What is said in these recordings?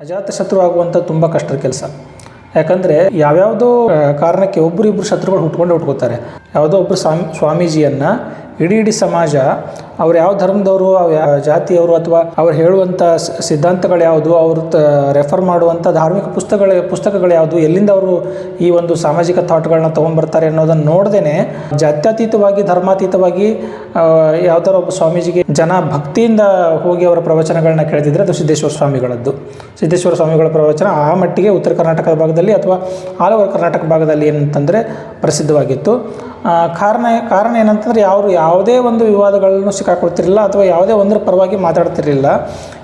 ಅಜಾತಶತ್ರು ಆಗುವಂಥ ತುಂಬ ಕಷ್ಟದ ಕೆಲಸ. ಯಾಕಂದರೆ ಯಾವ್ಯಾವುದೋ ಕಾರಣಕ್ಕೆ ಒಬ್ಬರಿಬ್ಬರು ಶತ್ರುಗಳು ಹುಟ್ಕೊಂಡೇ ಹುಟ್ಕೋತಾರೆ. ಯಾವುದೋ ಒಬ್ಬರು ಸ್ವಾಮಿ, ಸ್ವಾಮೀಜಿಯನ್ನು, ಇಡೀ ಇಡೀ ಸಮಾಜ ಅವ್ರು ಯಾವ ಧರ್ಮದವರು ಯಾವ ಜಾತಿಯವರು ಅಥವಾ ಅವ್ರು ಹೇಳುವಂಥ ಸಿದ್ಧಾಂತಗಳು ಯಾವುದು, ಅವರು ರೆಫರ್ ಮಾಡುವಂಥ ಧಾರ್ಮಿಕ ಪುಸ್ತಕಗಳ, ಪುಸ್ತಕಗಳು ಯಾವುದು, ಎಲ್ಲಿಂದ ಅವರು ಈ ಒಂದು ಸಾಮಾಜಿಕ ಥಾಟ್ಗಳನ್ನ ತೊಗೊಂಡ್ಬರ್ತಾರೆ ಅನ್ನೋದನ್ನು ನೋಡ್ದೇನೆ ಜಾತ್ಯತೀತವಾಗಿ, ಧರ್ಮಾತೀತವಾಗಿ ಯಾವ್ದಾರ ಒಬ್ಬ ಸ್ವಾಮೀಜಿಗೆ ಜನ ಭಕ್ತಿಯಿಂದ ಹೋಗಿ ಅವರ ಪ್ರವಚನಗಳನ್ನ ಕೇಳ್ತಿದ್ರೆ ಅದು ಸಿದ್ದೇಶ್ವರ ಸ್ವಾಮಿಗಳದ್ದು. ಸಿದ್ದೇಶ್ವರ ಸ್ವಾಮಿಗಳ ಪ್ರವಚನ ಆ ಮಟ್ಟಿಗೆ ಉತ್ತರ ಕರ್ನಾಟಕದ ಭಾಗದಲ್ಲಿ ಅಥವಾ ಆಲ್ ಕರ್ನಾಟಕ ಭಾಗದಲ್ಲಿ ಏನಂತಂದರೆ ಪ್ರಸಿದ್ಧವಾಗಿತ್ತು. ಕಾರಣ ಕಾರಣ ಏನಂತಂದರೆ ಅವರು ಯಾವುದೇ ಒಂದು ವಿವಾದಗಳನ್ನು ಸಿಕ್ಕಾಕೊಳ್ತಿರಲಿಲ್ಲ ಅಥವಾ ಯಾವುದೇ ಒಂದರ ಪರವಾಗಿ ಮಾತಾಡ್ತಿರಲಿಲ್ಲ.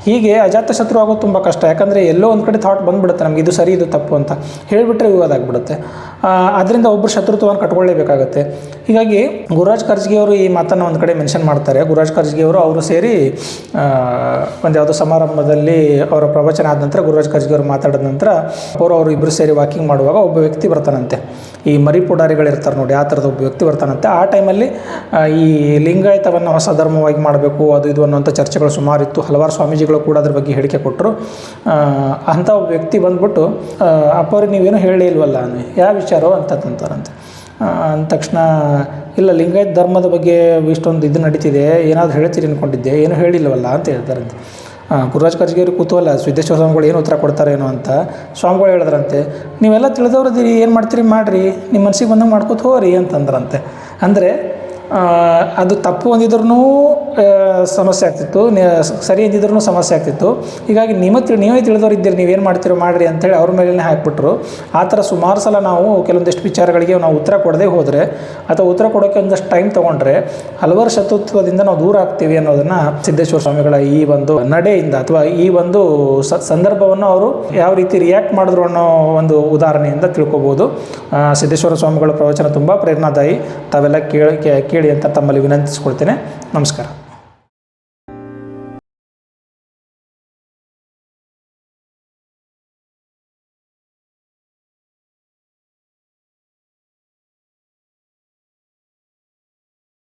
ಹೀಗೆ ಅಜಾತಶತ್ರು ಆಗೋದು ತುಂಬ ಕಷ್ಟ. ಯಾಕಂದರೆ ಎಲ್ಲೋ ಒಂದು ಕಡೆ ಥಾಟ್ ಬಂದುಬಿಡುತ್ತೆ. ನಮಗೆ ಇದು ಸರಿ, ಇದು ತಪ್ಪು ಅಂತ. ಹೇಳಿಬಿಟ್ರೆ ವಿವಾದ ಆಗಿಬಿಡುತ್ತೆ. ಅದರಿಂದ ಒಬ್ಬರು ಶತ್ರುತ್ವವನ್ನು ಕಟ್ಕೊಳ್ಳೇಬೇಕಾಗತ್ತೆ. ಹೀಗಾಗಿ ಗುರುರಾಜ್ ಕರ್ಜ್ಗಿ ಅವರು ಈ ಮಾತನ್ನು ಒಂದು ಕಡೆ ಮೆನ್ಷನ್ ಮಾಡ್ತಾರೆ. ಗುರುರಾಜ್ ಖರ್ಜ್ಗೆ ಅವರು ಅವರು ಸೇರಿ ಒಂದು ಯಾವುದೋ ಸಮಾರಂಭದಲ್ಲಿ ಅವರ ಪ್ರವಚನ ಆದ ನಂತರ ಗುರುರಾಜ್ ಕರ್ಜ್ಗಿ ಅವರು ಮಾತಾಡಿದ ನಂತರ ಅವರು ಅವರು ಇಬ್ಬರು ಸೇರಿ ವಾಕಿಂಗ್ ಮಾಡುವಾಗ ಒಬ್ಬ ವ್ಯಕ್ತಿ ಬರ್ತಾನಂತೆ. ಈ ಮರಿ ಪುಡಾರಿಗಳಿರ್ತಾರೆ ನೋಡಿ, ಆ ಥರದ ಒಬ್ಬ ವ್ಯಕ್ತಿ ಬರ್ತಾನಂತೆ. ಆ ಟೈಮಲ್ಲಿ ಈ ಲಿಂಗಾಯತವನ್ನು ಹೊಸ ಧರ್ಮವಾಗಿ ಮಾಡಬೇಕು, ಅದು ಇದು ಅನ್ನುವಂಥ ಚರ್ಚೆಗಳು ಸುಮಾರು ಇತ್ತು ಹಲವಾರು ಸ್ವಾಮೀಜಿಗಳು ಕೂಡ ಅದ್ರ ಬಗ್ಗೆ ಹೇಳಿಕೆ ಕೊಟ್ಟರು ಅಂಥ ಒಬ್ಬ ವ್ಯಕ್ತಿ ಬಂದ್ಬಿಟ್ಟು ಅಪ್ಪ ಅಪ್ಪವ್ರಿಗೆ ನೀವೇನು ಹೇಳೇ ಇಲ್ವಲ್ಲ, ಯಾವ ಯಾವ ವಿಚಾರೋ ಅಂತಂತಾರಂತೆ ಅಂದ ತಕ್ಷಣ, ಇಲ್ಲ, ಲಿಂಗಾಯತ ಧರ್ಮದ ಬಗ್ಗೆ ಇಷ್ಟೊಂದು ಇದು ನಡೀತಿದೆ, ಏನಾದರೂ ಹೇಳ್ತೀರಿ ಅಂದ್ಕೊಂಡಿದ್ದೆ ಏನು ಹೇಳಿಲ್ಲವಲ್ಲ ಅಂತ ಹೇಳ್ತಾರಂತೆ. ಗುರುರಾಜ್ ಕೂತುವಲ್ಲ ಕೂತವಲ್ಲ, ಸಿದ್ದೇಶ್ವರ ಸ್ವಾಮಿಗಳು ಏನು ಉತ್ತರ ಕೊಡ್ತಾರೇನೋ ಅಂತ, ಸ್ವಾಮಿಗಳು ಹೇಳಿದ್ರಂತೆ, ನೀವೆಲ್ಲ ತಿಳಿದವ್ರದ್ದೀರಿ ಏನು ಮಾಡ್ತೀರಿ, ಮಾಡಿರಿ ನಿಮ್ಮ ಮನಸ್ಸಿಗೆ ಬಂದಂಗೆ ಮಾಡ್ಕೊತ ಹೋಗ್ರಿ ಅಂತಂದ್ರಂತೆ. ಅಂದರೆ ಅದು ತಪ್ಪು ಅಂದಿದ್ರೂ ಸಮಸ್ಯೆ ಆಗ್ತಿತ್ತು. ಸರಿ ಇದ್ದಿದ್ರು ಸಮಸ್ಯೆ ಆಗ್ತಿತ್ತು. ಹೀಗಾಗಿ ತಿಳಿ, ನೀವೇ ತಿಳಿದವ್ರು ಇದ್ದೀರಿ ನೀವೇನು ಮಾಡ್ತೀರೋ ಮಾಡಿರಿ ಅಂತೇಳಿ ಅವ್ರ ಮೇಲೇ ಹಾಕ್ಬಿಟ್ರು. ಆ ಥರ ಸುಮಾರು ಸಲ ನಾವು ಕೆಲವೊಂದಿಷ್ಟು ವಿಚಾರಗಳಿಗೆ ನಾವು ಉತ್ತರ ಕೊಡದೇ ಹೋದರೆ ಅಥವಾ ಉತ್ತರ ಕೊಡೋಕ್ಕೆ ಒಂದಷ್ಟು ಟೈಮ್ ತೊಗೊಂಡ್ರೆ ಹಲವಾರು ಶತ್ರುತ್ವದಿಂದ ನಾವು ದೂರ ಆಗ್ತೀವಿ ಅನ್ನೋದನ್ನು ಸಿದ್ದೇಶ್ವರ ಸ್ವಾಮಿಗಳ ಈ ಒಂದು ನಡೆಯಿಂದ ಅಥವಾ ಈ ಒಂದು ಸಂದರ್ಭವನ್ನು ಅವರು ಯಾವ ರೀತಿ ರಿಯಾಕ್ಟ್ ಮಾಡಿದ್ರು ಅನ್ನೋ ಒಂದು ಉದಾಹರಣೆಯಿಂದ ತಿಳ್ಕೊಬೋದು. ಸಿದ್ದೇಶ್ವರ ಸ್ವಾಮಿಗಳ ಪ್ರವಚನ ತುಂಬ ಪ್ರೇರಣಾದಾಯಿ. ತಾವೆಲ್ಲ ಕೇಳಿ ಕೇಳಿ ಅಂತ ತಮ್ಮಲ್ಲಿ ವಿನಂತಿಸ್ಕೊಳ್ತೇನೆ. ನಮಸ್ಕಾರ.